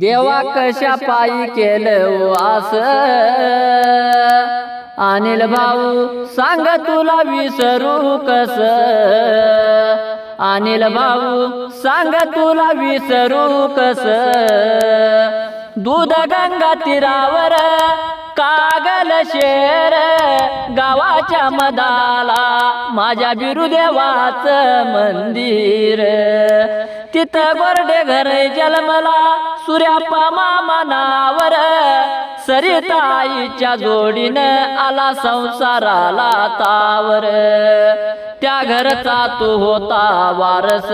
देवा कशा पायी केलं वास अनिल भाऊ सांग तुला विसरू कस? अनिल भाऊ सांग तुला विसरू कस? दूध गंगा तीरावर कागल शेर गावाच्या मदाला माझ्या बिरुदेवाच मंदिर. तिथं गोरडे घर जन्मला सूर्यापा मामानावर सरिताईच्या जोडीनं आला संसाराला तावर. त्या घरचा तू होता वारस.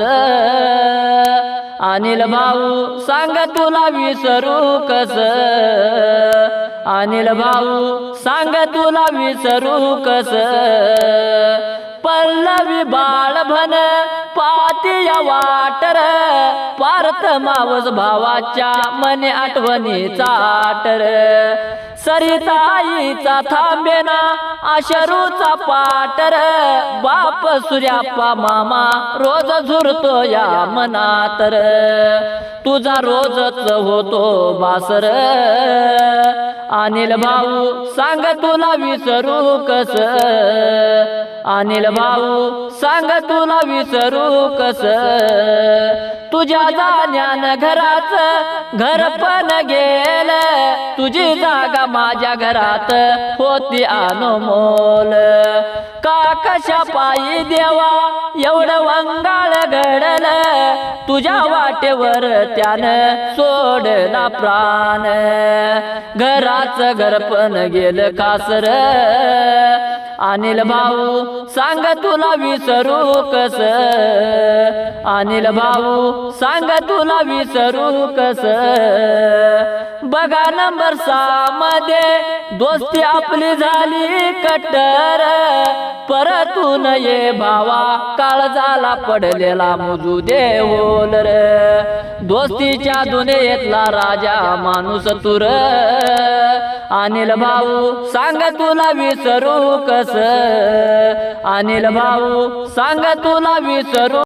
अनिल भाऊ सांग तुला विसरू कस? अनिल भाऊ सांग तुला विसरू कस? पल्लवी बाळभन पातिया वाटर पार्थ मावस भावाच्या मने आठवणीचा आटर सरिताईचा थांबेना अशरूचा पाटर. बाप सूर्याप्पा मामा रोज झुरतो या मनातर. तुझा रोजच होतो बासर. अनिल भाऊ सांग तुला विसरू कस? अनिल भाऊ सांग तुला विसरू कस? तुझ्या जाण्यान घराच घर पण गेल. तुझी जागा माझ्या घरात होती अनमोल. का कशा पायी देवा एवढं वंगाळ घडलं? तुझ्या वाटेवर त्यानं सोडला प्राण. घराचं घर पण गेलं कासर. अनिल भाऊ सांग तुला विसरू कस? अनिल भाऊ सांग तुला विसरू कस? बघा नंबर सहा मध्ये दोस्ती आपली झाली कट्टर. परतून ये भावा काळ झाला पडलेला मुजू दे रे दोस्तीच्या दुनियेतला राजा माणूस तुर. अनिल भाऊ सांग तुला विसरू कस? अनिल भाऊ सांग तुला विसरू